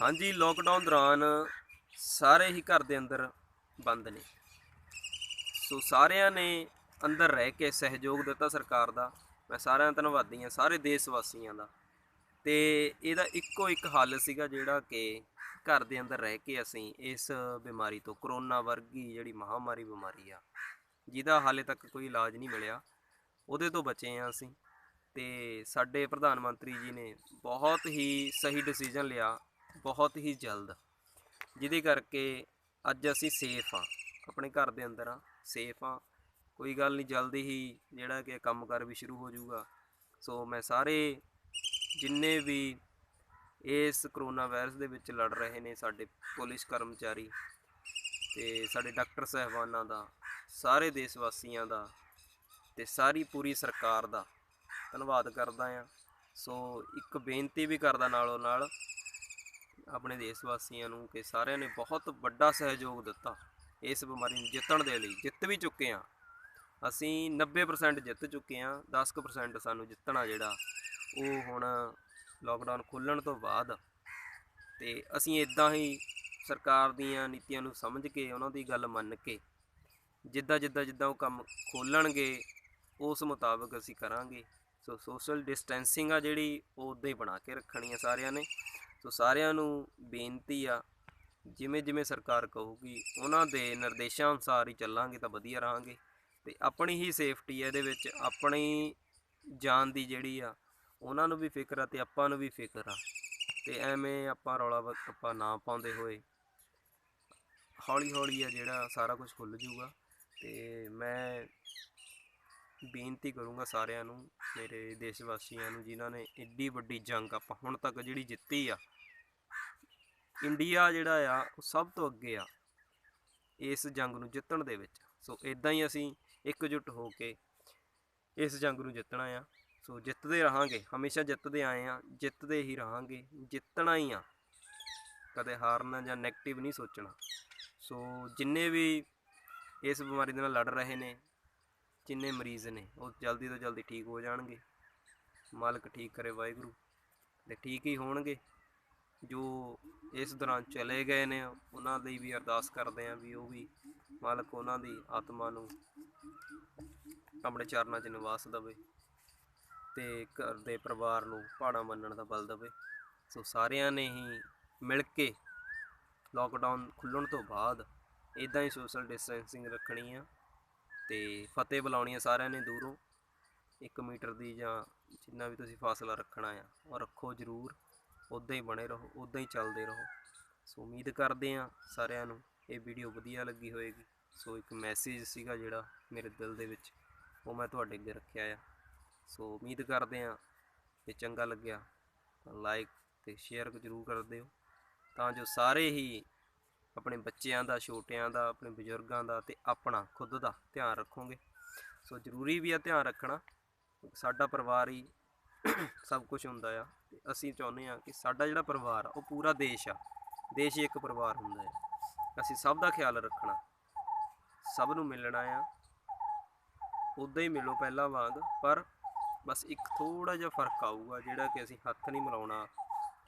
ਹਾਂਜੀ ਲੋਕਡਾਊਨ ਦੌਰਾਨ ਸਾਰੇ ਹੀ ਘਰ ਦੇ ਅੰਦਰ ਬੰਦ ਨੇ। ਸੋ ਸਾਰਿਆਂ ਨੇ ਅੰਦਰ ਰਹਿ ਕੇ ਸਹਿਯੋਗ ਦਿੱਤਾ ਸਰਕਾਰ ਦਾ। ਮੈਂ ਸਾਰਿਆਂ ਦਾ ਧੰਨਵਾਦੀ ਹਾਂ, ਸਾਰੇ ਦੇਸ਼ ਵਾਸੀਆਂ ਦਾ। ਤੇ ਇਹਦਾ ਇੱਕੋ ਇੱਕ ਹੱਲ ਸੀਗਾ ਜਿਹੜਾ ਕਿ ਘਰ ਦੇ ਅੰਦਰ ਰਹਿ ਕੇ ਅਸੀਂ ਇਸ ਬਿਮਾਰੀ ਤੋਂ, ਕਰੋਨਾ ਵਰਗੀ ਜਿਹੜੀ ਮਹਾਮਾਰੀ ਬਿਮਾਰੀ ਆ, ਜਿਹਦਾ ਹਾਲੇ ਤੱਕ ਕੋਈ ਇਲਾਜ ਨਹੀਂ ਮਿਲਿਆ, ਉਹਦੇ ਤੋਂ ਬਚੇ ਆ ਅਸੀਂ। ਤੇ ਸਾਡੇ ਪ੍ਰਧਾਨ ਮੰਤਰੀ ਜੀ ਨੇ ਬਹੁਤ ਹੀ ਸਹੀ ਡਿਸੀਜਨ ਲਿਆ। ਬਹੁਤ ਹੀ ਜਲਦ। ਜਿਹਦੇ ਕਰਕੇ ਅੱਜ ਅਸੀਂ ਸੇਫ ਆ ਆਪਣੇ ਘਰ ਦੇ ਅੰਦਰ ਆ ਸੇਫ ਆ ਕੋਈ ਗੱਲ ਨਹੀਂ, ਜਲਦੀ ਹੀ ਜਿਹੜਾ ਕਿ ਕੰਮਕਾਰ ਵੀ ਸ਼ੁਰੂ ਹੋ ਜਾਊਗਾ। ਸੋ ਮੈਂ ਸਾਰੇ ਜਿੰਨੇ ਵੀ ਇਸ ਕਰੋਨਾ ਵਾਇਰਸ ਦੇ ਵਿੱਚ ਲੜ ਰਹੇ ਨੇ, ਸਾਡੇ ਪੁਲਿਸ ਕਰਮਚਾਰੀ ਤੇ ਸਾਡੇ ਡਾਕਟਰ ਸਹਿਬਾਨਾਂ ਦਾ, ਸਾਰੇ ਦੇਸ਼ ਵਾਸੀਆਂ ਦਾ ਤੇ ਸਾਰੀ ਪੂਰੀ ਸਰਕਾਰ ਦਾ ਧੰਨਵਾਦ ਕਰਦਾ ਆ ਸੋ ਇੱਕ ਬੇਨਤੀ ਵੀ ਕਰਦਾ ਨਾਲੋਂ ਨਾਲ ਆਪਣੇ ਦੇਸ਼ ਵਾਸੀਆਂ ਨੂੰ ਕਿ ਸਾਰਿਆਂ ਨੇ ਬਹੁਤ ਵੱਡਾ ਸਹਿਯੋਗ ਦਿੱਤਾ ਇਸ ਬਿਮਾਰੀ ਨੂੰ ਜਿੱਤਣ ਦੇ ਲਈ, ਜਿੱਤ ਵੀ ਚੁੱਕੇ ਆ ਅਸੀਂ 90% ਜਿੱਤ ਚੁੱਕੇ ਆ 10% ਸਾਨੂੰ ਜਿੱਤਣਾ ਜਿਹੜਾ, ਉਹ ਹੁਣ ਲੋਕਡਾਊਨ ਖੁੱਲਣ ਤੋਂ ਬਾਅਦ। ਤੇ ਅਸੀਂ ਇਦਾਂ ਹੀ ਸਰਕਾਰ ਦੀਆਂ ਨੀਤੀਆਂ ਨੂੰ ਸਮਝ ਕੇ, ਉਹਨਾਂ ਦੀ ਗੱਲ ਮੰਨ ਕੇ, ਜਿੱਦਾਂ ਜਿੱਦਾਂ ਜਿੱਦਾਂ ਉਹ ਕੰਮ ਖੋਲਣਗੇ ਉਸ ਮੁਤਾਬਕ ਅਸੀਂ ਕਰਾਂਗੇ। ਸੋ ਸੋਸ਼ਲ ਡਿਸਟੈਂਸਿੰਗ ਆ ਜਿਹੜੀ ਉਹ ਉਦਾਂ ਹੀ ਬਣਾ ਕੇ ਰੱਖਣੀ ਆ ਸਾਰਿਆਂ ਨੇ। ਸੋ ਸਾਰਿਆਂ ਨੂੰ ਬੇਨਤੀ ਆ, ਜਿਵੇਂ ਜਿਵੇਂ ਸਰਕਾਰ ਕਹੂਗੀ, ਉਹਨਾਂ ਦੇ ਨਿਰਦੇਸ਼ਾਂ ਅਨੁਸਾਰ ਹੀ ਚੱਲਾਂਗੇ ਤਾਂ ਵਧੀਆ ਰਹਾਂਗੇ। ਤੇ ਆਪਣੀ ਹੀ ਸੇਫਟੀ ਹੈ ਇਹਦੇ ਵਿੱਚ, ਆਪਣੀ ਜਾਨ ਦੀ ਜਿਹੜੀ ਆ, ਉਹਨਾਂ ਨੂੰ ਵੀ ਫਿਕਰ ਆ ਤੇ ਆਪਾਂ ਨੂੰ ਵੀ ਫਿਕਰ ਆ। ਤੇ ਐਵੇਂ ਆਪਾਂ ਰੌਲਾ ਬ- ਆਪਾਂ ਨਾ ਪਾਉਂਦੇ ਹੋਏ, ਹੌਲੀ ਹੌਲੀ ਆ ਜਿਹੜਾ ਸਾਰਾ ਕੁਝ ਖੁੱਲ ਜਾਊਗਾ। ਤੇ ਮੈਂ ਬੇਨਤੀ ਕਰੂੰਗਾ ਸਾਰਿਆਂ ਨੂੰ, ਮੇਰੇ ਦੇਸ਼ ਵਾਸੀਆਂ ਨੂੰ, ਜਿਨ੍ਹਾਂ ਨੇ ਏਡੀ ਵੱਡੀ ਜੰਗ ਆਪਾਂ ਹੁਣ ਤੱਕ ਜਿਹੜੀ ਜਿੱਤੀ ਆ, ਇੰਡੀਆ ਜਿਹੜਾ ਆ, ਉਹ ਸਭ ਤੋਂ ਅੱਗੇ ਆ, ਇਸ ਜੰਗ ਨੂੰ ਜਿੱਤਣ ਦੇ ਵਿੱਚ। ਸੋ ਇਦਾਂ ਹੀ ਅਸੀਂ ਇਕਜੁੱਟ ਹੋ ਕੇ ਇਸ ਜੰਗ ਨੂੰ ਜਿੱਤਣਾ ਆ। ਸੋ ਜਿੱਤਦੇ ਰਹਾਂਗੇ, ਹਮੇਸ਼ਾ ਜਿੱਤਦੇ ਆਏ ਆ, ਜਿੱਤਦੇ ਹੀ ਰਹਾਂਗੇ, ਜਿੱਤਣਾ ਹੀ ਆ। ਕਦੇ ਹਾਰਨਾ ਜਾਂ 네ਗੇਟਿਵ ਨਹੀਂ ਸੋਚਣਾ। ਸੋ ਜਿੰਨੇ ਵੀ ਇਸ ਬਿਮਾਰੀ ਦੇ ਨਾਲ ਲੜ ਰਹੇ ਨੇ ਜਿੰਨੇ ਮਰੀਜ਼ ਨੇ, ਉਹ ਜਲਦੀ ਤੋਂ ਜਲਦੀ ਠੀਕ ਹੋ ਜਾਣਗੇ। ਮਾਲਕ ਠੀਕ ਕਰੇ ਵਾਹਿਗੁਰੂ ਤੇ ਠੀਕ ਹੀ ਹੋਣਗੇ। ਜੋ ਇਸ ਦੌਰਾਨ ਚਲੇ ਗਏ ਨੇ, ਉਹਨਾਂ ਲਈ ਵੀ ਅਰਦਾਸ ਕਰਦੇ ਆਂ ਵੀ ਉਹ ਵੀ ਮਾਲਕ ਉਹਨਾਂ ਦੀ ਆਤਮਾ ਨੂੰ ਆਪਣੇ ਚਰਨਾਂ 'ਚ ਨਿਵਾਸ ਦੇਵੇ ਤੇ ਘਰ ਦੇ ਪਰਿਵਾਰ ਨੂੰ ਪਹਾੜਾ ਮੰਨਣ ਦਾ ਬਲ ਦੇਵੇ। ਸੋ ਸਾਰਿਆਂ ਨੇ ਹੀ ਮਿਲ ਕੇ ਲੋਕਡਾਊਨ ਖੁੱਲਣ ਤੋਂ ਬਾਅਦ ਇਦਾਂ ਹੀ ਸੋਸ਼ਲ ਡਿਸਟੈਂਸਿੰਗ ਰੱਖਣੀ ਆ। ਤੇ ਫਤਿਹ ਬੁਲਾਉਣੀ ਆ ਸਾਰਿਆਂ ਨੇ ਦੂਰੋਂ। 1 ਮੀਟਰ ਦੀ ਜਾਂ ਜਿੰਨਾ ਵੀ ਤੁਸੀਂ ਫਾਸਲਾ ਰੱਖਣਾ ਆ, ਉਹ ਰੱਖੋ ਜ਼ਰੂਰ। ਉਦਾਂ ਹੀ ਬਣੇ ਰਹੋ, ਉਦਾਂ ਹੀ ਚੱਲਦੇ ਰਹੋ। ਸੋ ਉਮੀਦ ਕਰਦੇ ਆ ਸਾਰਿਆਂ ਨੂੰ ਇਹ ਵੀਡੀਓ ਵਧੀਆ ਲੱਗੀ ਹੋਏਗੀ। ਸੋ ਇੱਕ ਮੈਸੇਜ ਸੀਗਾ ਜਿਹੜਾ ਮੇਰੇ ਦਿਲ ਦੇ ਵਿੱਚ, ਉਹ ਮੈਂ ਤੁਹਾਡੇ ਅੱਗੇ ਰੱਖਿਆ ਆ। ਸੋ ਉਮੀਦ ਕਰਦੇ ਆ ਜੇ ਚੰਗਾ ਲੱਗਿਆ ਲਾਈਕ ਤੇ ਸ਼ੇਅਰ ਜ਼ਰੂਰ ਕਰ ਦਿਓ। ਤਾਂ ਜੋ ਸਾਰੇ ਹੀ ਆਪਣੇ ਬੱਚਿਆਂ ਦਾ, ਛੋਟਿਆਂ ਦਾ, ਆਪਣੇ ਬਜ਼ੁਰਗਾਂ ਦਾ ਤੇ ਆਪਣਾ ਖੁਦ ਦਾ ਧਿਆਨ ਰੱਖੋਗੇ। ਸੋ ਜ਼ਰੂਰੀ ਵੀ ਆ ਧਿਆਨ ਰੱਖਣਾ। ਸਾਡਾ ਪਰਿਵਾਰ ਹੀ ਸਭ ਕੁਝ ਹੁੰਦਾ ਆ। ਤੇ ਅਸੀਂ ਚਾਹੁੰਦੇ ਆ ਕਿ ਸਾਡਾ ਜਿਹੜਾ ਪਰਿਵਾਰ ਆ, ਉਹ ਪੂਰਾ ਦੇਸ਼ ਆ। ਦੇਸ਼ ਹੀ ਇੱਕ ਪਰਿਵਾਰ ਹੁੰਦਾ ਹੈ ਅਸੀਂ ਸਭ ਦਾ ਖਿਆਲ ਰੱਖਣਾ। ਸਭ ਨੂੰ ਮਿਲਣਾ ਆ। ਉਦਾਂ ਹੀ ਮਿਲੋ ਪਹਿਲਾਂ ਵਾਂਗ। ਪਰ ਬਸ ਇੱਕ ਥੋੜਾ ਜਿਹਾ ਫ਼ਰਕ ਆਊਗਾ, ਜਿਹੜਾ ਕਿ ਅਸੀਂ ਹੱਥ ਨਹੀਂ ਮਿਲਾਉਣਾ।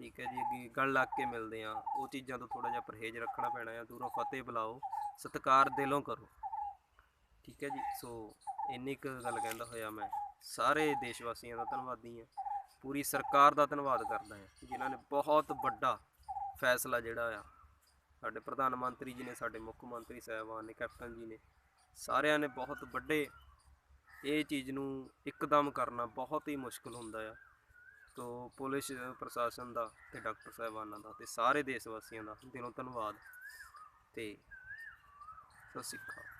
ਠੀਕ ਹੈ ਜੀ, ਅੱਗੇ ਗਲ ਲੱਗ ਕੇ ਮਿਲਦੇ ਆ ਉਹ ਚੀਜ਼ਾਂ ਤੋਂ ਥੋੜਾ ਜਿਹਾ ਪਰਹੇਜ਼ ਰੱਖਣਾ ਪੈਣਾ ਆ, ਦੂਰੋਂ ਫਤਿਹ ਬੁਲਾਓ, ਸਤਿਕਾਰ ਦਿਲੋਂ ਕਰੋ। ਠੀਕ ਹੈ ਜੀ, ਸੋ ਇੰਨੀ ਕੁ ਗੱਲ ਕਹਿੰਦਾ ਹੋਇਆ ਮੈਂ। ਸਾਰੇ ਦੇਸ਼ ਵਾਸੀਆਂ ਦਾ ਧੰਨਵਾਦੀ ਹਾਂ। ਪੂਰੀ ਸਰਕਾਰ ਦਾ ਧੰਨਵਾਦ ਕਰਦਾ ਹਾਂ, ਜਿਨ੍ਹਾਂ ਨੇ ਬਹੁਤ ਵੱਡਾ ਫੈਸਲਾ ਜਿਹੜਾ ਆ, ਸਾਡੇ ਪ੍ਰਧਾਨ ਮੰਤਰੀ ਜੀ ਨੇ, ਸਾਡੇ ਮੁੱਖ ਮੰਤਰੀ ਸਾਹਿਬਾਨ ਨੇ, ਕੈਪਟਨ ਜੀ ਨੇ, ਸਾਰਿਆਂ ਨੇ ਬਹੁਤ ਵੱਡੇ ਇਹ ਚੀਜ਼ ਨੂੰ ਇੱਕਦਮ ਕਰਨਾ ਬਹੁਤ ਹੀ ਮੁਸ਼ਕਲ ਹੁੰਦਾ ਆ। ਤੋ ਪੁਲਿਸ, ਪ੍ਰਸ਼ਾਸਨ ਦਾ ਤੇ ਡਾਕਟਰ ਸਾਹਿਬਾਨਾਂ ਦਾ ਤੇ ਸਾਰੇ ਦੇਸ਼ ਵਾਸੀਆਂ ਦਾ ਦਿਲੋਂ ਧੰਨਵਾਦ ਤੇ ਸਤਿ ਸ਼੍ਰੀ ਅਕਾਲ।